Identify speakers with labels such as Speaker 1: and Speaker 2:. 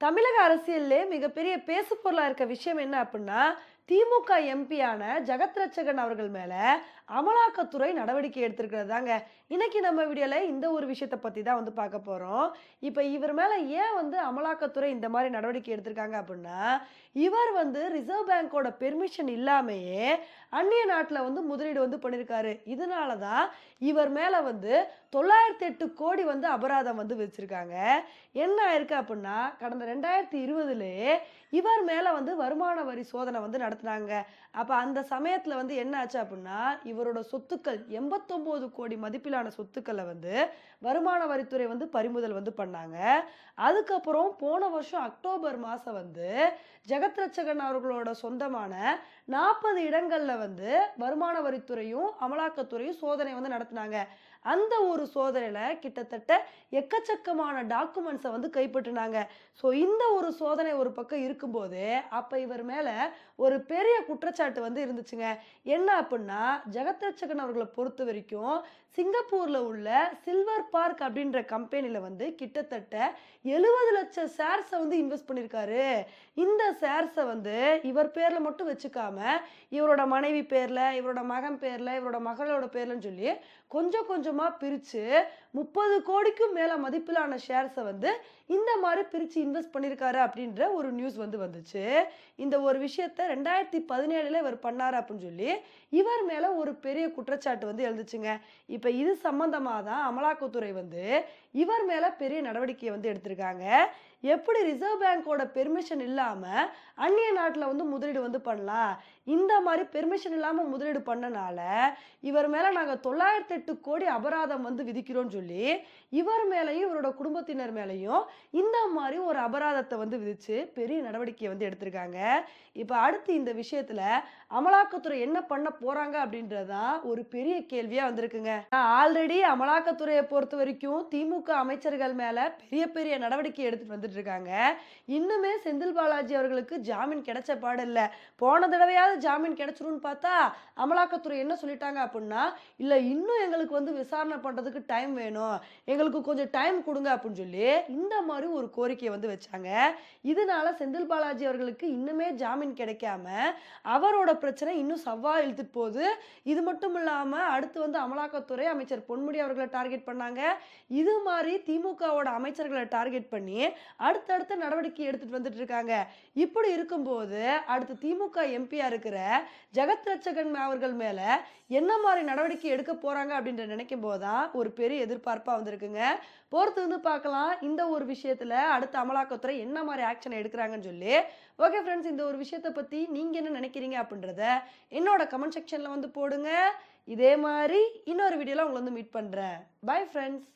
Speaker 1: தமிழக அரசியல்லே மிகப்பெரிய பேசு பொருளாக இருக்க விஷயம் என்ன அப்படின்னா திமுக எம்பியான ஜெகத் ரட்சகன் அவர்கள் மேலே அமலாக்கத்துறை நடவடிக்கை எடுத்திருக்கிறது தாங்க இன்னைக்கு நம்ம வீடியோவில் இந்த ஒரு விஷயத்தை பற்றி தான் வந்து பார்க்க போகிறோம் இப்போ இவர் மேலே ஏன் வந்து அமலாக்கத்துறை இந்த மாதிரி நடவடிக்கை எடுத்திருக்காங்க அப்படின்னா இவர் வந்து ரிசர்வ் பேங்கோட பெர்மிஷன் இல்லாமையே அந்நிய நாட்டில் வந்து முதலீடு வந்து பண்ணியிருக்காரு இதனால தான் இவர் மேலே வந்து தொள்ளாயிரத்தி எட்டு கோடி வந்து அபராதம் வந்து வச்சிருக்காங்க என்ன ஆயிருக்கு அப்படின்னா கடந்த ரெண்டாயிரத்தி இருபதுலேயே இவர் மேலே வந்து வருமான வரி சோதனை வந்து நடத்துனாங்க அப்போ அந்த சமயத்தில் வந்து என்ன ஆச்சு அப்படின்னா இவரோட சொத்துக்கள் எண்பத்தொம்போது கோடி மதிப்பிலான சொத்துக்களை வந்து வருமான வரித்துறை வந்து பறிமுதல் வந்து பண்ணாங்க. அதுக்கப்புறம் போன வருஷம் அக்டோபர் மாதம் வந்து ஜெகத்ரட்சகன் அவர்களோட சொந்தமான நாற்பது இடங்களில் வந்து வருமான வரித்துறையும் அமலாக்கத்துறையும் சோதனை வந்து நடத்தினாங்க. அந்த ஒரு சோதனையில் கிட்டத்தட்ட எக்கச்சக்கமான டாக்குமெண்ட்ஸை வந்து கைப்பற்றினாங்க. ஸோ இந்த ஒரு சோதனை ஒரு பக்கம் இருக்கும்போது அப்போ இவர் மேலே ஒரு பெரிய குற்றச்சாட்டு வந்து இருந்துச்சுங்க. என்ன அப்படின்னா ஜெகத்ரட்சகன் அவர்களை பொறுத்த வரைக்கும் சிங்கப்பூரில் உள்ள சில்வர் பார்க் அப்படின்ற கம்பெனியில் வந்து கிட்டத்தட்ட எழுபது லட்சம் ஷேர்ஸை வந்து இன்வெஸ்ட் பண்ணியிருக்காரு இந்த ஷேர்ஸை வந்து இவர் பேரில் மட்டும் வச்சுக்காம இவரோட மனைவி பேரில் இவரோட மகன் பேரில் இவரோட மகளோட பேர்லன்னு சொல்லி கொஞ்சம் கொஞ்சமாக பிரித்து முப்பது கோடிக்கும் மேலே மதிப்பிலான ஷேர்ஸை வந்து இந்த மாதிரி பிரித்து இன்வெஸ்ட் பண்ணியிருக்காரு அப்படின்ற ஒரு நியூஸ் வந்து வந்துச்சு. இந்த ஒரு விஷயத்த ரெண்டாயிரத்தி பதினேழில் இவர் பண்ணார் அப்படின்னு சொல்லி இவர் மேலே ஒரு பெரிய குற்றச்சாட்டு வந்து எழுந்துச்சுங்க. இப்போ இது சம்மந்தமாக தான் அமலாக்கத்துறை வந்து இவர் மேலே பெரிய நடவடிக்கையை வந்து எடுத்திருக்காங்க. எப்படி ரிசர்வ் பேங்கோட பெர்மிஷன் இல்லாமல் அந்நிய நாட்டில் வந்து முதலீடு வந்து பண்ணலாம்? இந்த மாதிரி பெர்மிஷன் இல்லாமல் முதலீடு பண்ணனால இவர் மேலே நாங்கள் தொள்ளாயிரத்தி எட்டு கோடி அபராதம் வந்து விதிக்கிறோம்னு சொல்லி இவர் மேலேயும் இவரோட குடும்பத்தினர் மேலேயும் இந்த மாதிரி ஒரு அபராதத்தை வந்து விதித்து பெரிய நடவடிக்கையை வந்து எடுத்திருக்காங்க. இப்போ அடுத்து இந்த விஷயத்துல அமலாக்கத்துறை என்ன பண்ண போறாங்க அப்படின்றதான் ஒரு பெரிய கேள்வியா வந்திருக்குங்க. ஆல்ரெடி அமலாக்கத்துறையை பொறுத்த வரைக்கும் திமுக அமைச்சர்கள் மேல பெரிய பெரிய நடவடிக்கை எடுத்துட்டு வந்துட்டு இருக்காங்க இன்னுமே செந்தில் பாலாஜி அவர்களுக்கு ஜாமீன் கிடைச்ச பாடு இல்ல. போன தடவையாவது ஜாமீன் கிடைச்சிரும்னு பார்த்தா அமலாக்கத்துறை என்ன சொல்லிட்டாங்க அப்படின்னா இல்ல இன்னும் எங்களுக்கு வந்து விசாரணை பண்றதுக்கு டைம் வேணும். எங்களுக்கு கொஞ்சம் டைம் கொடுங்க அப்படின்னு சொல்லி இந்த மாதிரி ஒரு கோரிக்கையை வந்து வச்சாங்க. இதனால செந்தில் பாலாஜி அவர்களுக்கு இன்னுமே ஜாமீன் கிடைக்காம அவரோட பிரச்சனை இன்னும் சவ்வா இழுத்துட்டு போகுது. இது மட்டும் இல்லாமல் அடுத்து வந்து அமலாக்கத்துறை அமைச்சர் பொன்முடி அவர்களை டார்கெட் பண்ணாங்க. இது மாதிரி திமுகவோட அமைச்சர்களை டார்கெட் பண்ணி அடுத்தடுத்த நடவடிக்கை எடுத்துட்டு வந்துட்டு இருக்காங்க. இப்படி இருக்கும்போது அடுத்து திமுக எம்பியா இருக்கிற ஜெகத் ரட்சகன் அவர்கள் மேல என்ன மாதிரி நடவடிக்கை எடுக்க போறாங்க அப்படின்ற நினைக்கும் போதுதான் ஒரு பெரிய எதிர்பார்ப்பா வந்திருக்குங்க. பொறுத்து வந்து பார்க்கலாம். இந்த ஒரு விஷயத்துல அடுத்த அமலாக்கத்துறை என்ன மாதிரி ஆக்ஷன் எடுக்கிறாங்கன்னு சொல்லி. ஓகே ஃப்ரெண்ட்ஸ் இந்த ஒரு விஷயத்தை பத்தி நீங்க என்ன நினைக்கிறீங்க அப்படின்றத என்னோட கமெண்ட் செக்ஷனில் வந்து போடுங்க. இதே மாதிரி இன்னொரு வீடியோவில் உங்களை வந்து மீட் பண்றேன். Bye friends